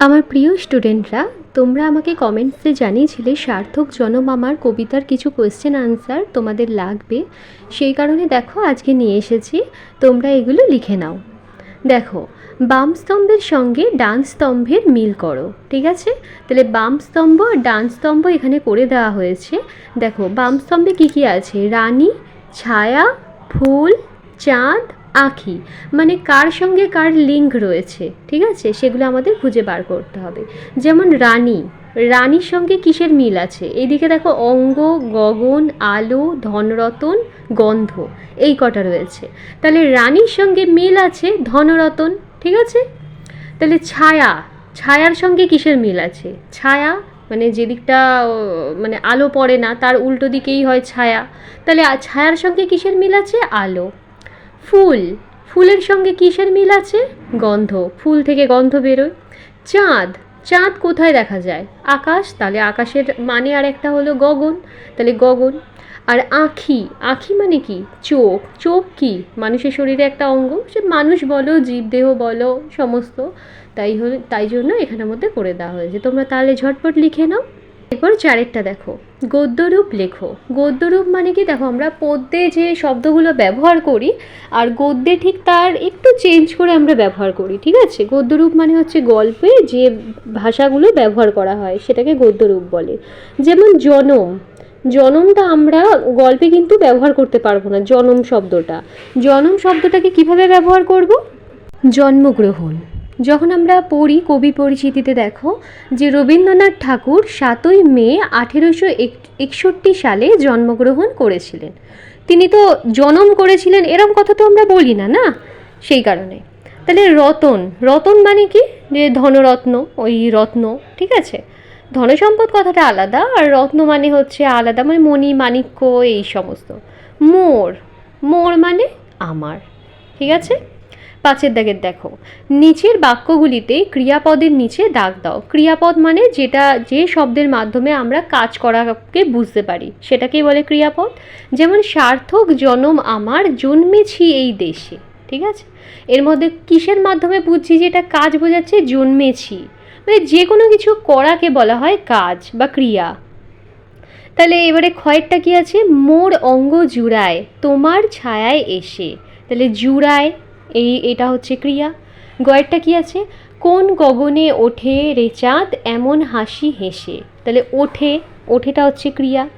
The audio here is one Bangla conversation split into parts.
আমার প্রিয় স্টুডেন্টরা, তোমরা আমাকে কমেন্টসে জানিয়েছিলে সার্থক জনম আমার কবিতার কিছু কোয়েশ্চেন আনসার তোমাদের লাগবে। সেই কারণে দেখো, আজকে নিয়ে এসেছি। তোমরা এগুলো লিখে নাও। দেখো, বাম স্তম্ভের সঙ্গে ডান স্তম্ভের মিল করো, ঠিক আছে? তাহলে বাম স্তম্ভ আর ডান স্তম্ভ এখানে করে দেওয়া হয়েছে। দেখো, বাম স্তম্ভে কী কী আছে? রানী, ছায়া, ফুল, চাঁদ আঁখি। মানে কার সঙ্গে কার লিঙ্ক রয়েছে, ঠিক আছে? সেগুলো আমাদের খুঁজে বার করতে হবে। যেমন রানী। রানীর সঙ্গে কিসের মিল আছে? এইদিকে দেখো, অঙ্গ, গগন, আলো, ধনরতন, গন্ধ, এই কটা রয়েছে। তাহলে রানীর সঙ্গে মিল আছে ধনরতন, ঠিক আছে? তাহলে ছায়া। ছায়ার সঙ্গে কিসের মিল আছে? ছায়া মানে যেদিকটা মানে আলো পড়ে না, তার উল্টো দিকেই হয় ছায়া। তাহলে ছায়ার সঙ্গে কিসের মিল আছে? আলো। ফুল। ফুলের সঙ্গে কিসের মিল আছে? গন্ধ। ফুল থেকে গন্ধ বেরোয়। চাঁদ। চাঁদ কোথায় দেখা যায়? আকাশ? তাহলে আকাশের মানে আর একটা হলো গগন। তাহলে গগন। আর আঁখি। আঁখি মানে কি? চোখ। চোখ কি? মানুষের শরীরে একটা অঙ্গ। সে মানুষ বলো, জীবদেহ বলো, সমস্ত। তাই হলে তাই জন্য এখানের মধ্যে করে দেওয়া হয়েছে। তোমরা তাহলে ঝটপট লিখে নাও। এরপর চারেরটা দেখো। গদ্যরূপ লেখো। গদ্যরূপ মানে কি? দেখো, আমরা পদ্যে যে শব্দগুলো ব্যবহার করি, আর গদ্যে ঠিক তার একটু চেঞ্জ করে আমরা ব্যবহার করি, ঠিক আছে? গদ্যরূপ মানে হচ্ছে গল্পে যে ভাষাগুলো ব্যবহার করা হয়, সেটাকে গদ্যরূপ বলে। যেমন জনম। জনমটা আমরা গল্পে কিন্তু ব্যবহার করতে পারব না, জনম শব্দটা। জনম শব্দটাকে কীভাবে ব্যবহার করব? জন্মগ্রহণ। যখন আমরা পড়ি কবি পরিচিতিতে দেখো যে রবীন্দ্রনাথ ঠাকুর সাতই মে আঠেরোশো একষট্টি সালে জন্মগ্রহণ করেছিলেন। তিনি তো জনম করেছিলেন, এরম কথা তো আমরা বলি না না? সেই কারণে। তাহলে রতন রতন মানে কি? যে ধনরত্ন, ওই রত্ন, ঠিক আছে? ধনসম্পদ কথাটা আলাদা, আর রত্ন মানে হচ্ছে আলাদা মানে মণি, মাণিক্য, এই সমস্ত। মোর মোর মানে আমার, ঠিক আছে? পাঁচের দাগের দেখো। নিচের বাক্যগুলিতে ক্রিয়াপদের নিচে দাগ দাও। ক্রিয়াপদ মানে যেটা, যে শব্দের মাধ্যমে আমরা কাজ করাকে বুঝতে পারি। সেটাকেই বলে ক্রিয়াপদ। যেমন, সার্থক জনম আমার, জন্মেছি এই দেশে। ঠিক আছে? এর মধ্যে কিসের মাধ্যমে বুঝছি যে এটা কাজ বোঝাচ্ছে? জন্মেছি। মানে যে কোনো কিছু করাকে বলা হয় কাজ বা ক্রিয়া। তাহলে এবারে ক্ষয়েরটা কি আছে? মোর অঙ্গ জুড়ায়, তোমার ছায়ায় এসে। তাহলে জুড়ায় এই, এটা হচ্ছে ক্রিয়া। গয়েরটা কি আছে? কোন গগনে ওঠে রে চাঁদ, এমন হাসি হেসে। তাহলে ওঠে, ওঠেটা হচ্ছে ক্রিয়া।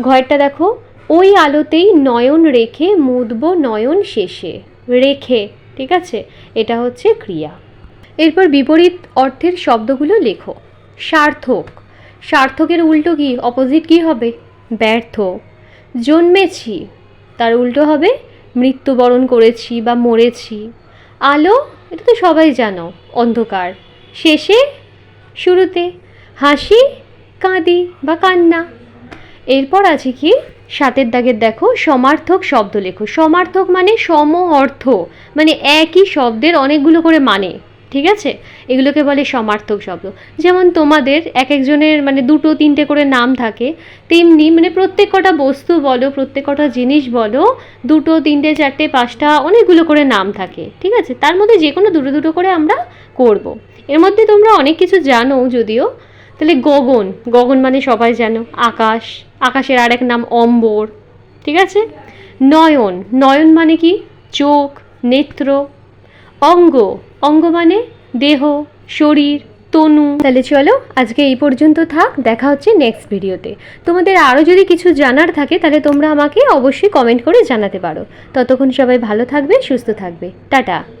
ঘরটা দেখো, ওই আলোতেই নয়ন রেখে মুদব নয়ন শেষে। রেখে, ঠিক আছে? এটা হচ্ছে ক্রিয়া। এরপর বিপরীত অর্থের শব্দগুলো লেখো। সার্থক। সার্থকের উল্টো কি? অপোজিট কি হবে? ব্যর্থ। জন্মেছি। তার উল্টো হবে মৃত্যুবরণ করেছি বা মরেছি। আলো, এটা তো সবাই জানো, অন্ধকার। শেষে, শুরুতে, হাসি, কাঁদি বা কান্না। এরপর আছে কি? সাতের দাগের দেখো, সমার্থক শব্দ লেখো। সমার্থক মানে সম অর্থ মানে একই শব্দের অনেকগুলো করে মানে ঠিক আছে? এগুলোকে বলে সমার্থক শব্দ। যেমন তোমাদের এক একজনের মানে দুটো, তিনটে করে নাম থাকে, তেমনি মানে প্রত্যেক কটা বস্তু বলো, প্রত্যেক কটা জিনিস বলো, দুটো, তিনটে, চারটে, পাঁচটা অনেকগুলো করে নাম থাকে, ঠিক আছে? তার মধ্যে যে কোনো দুটো দুটো করে আমরা করব। এর মধ্যে তোমরা অনেক কিছু জানো যদিও। তাহলে গগন গগন মানে সবাই জানো, আকাশ, আকাশের আরেক নাম অম্বর, ঠিক আছে? নয়ন নয়ন মানে কি? চোখ, নেত্র, অঙ্গ অঙ্গ মানে দেহ, শরীর, তনু। তাহলে চলো আজকে এই পর্যন্ত থাক, দেখা হচ্ছে নেক্সট ভিডিওতে তোমাদের আরও যদি কিছু জানার থাকে, তাহলে তোমরা আমাকে অবশ্যই কমেন্ট করে জানাতে পারো। ততক্ষণ সবাই ভালো থাকবে, সুস্থ থাকবে। টাটা।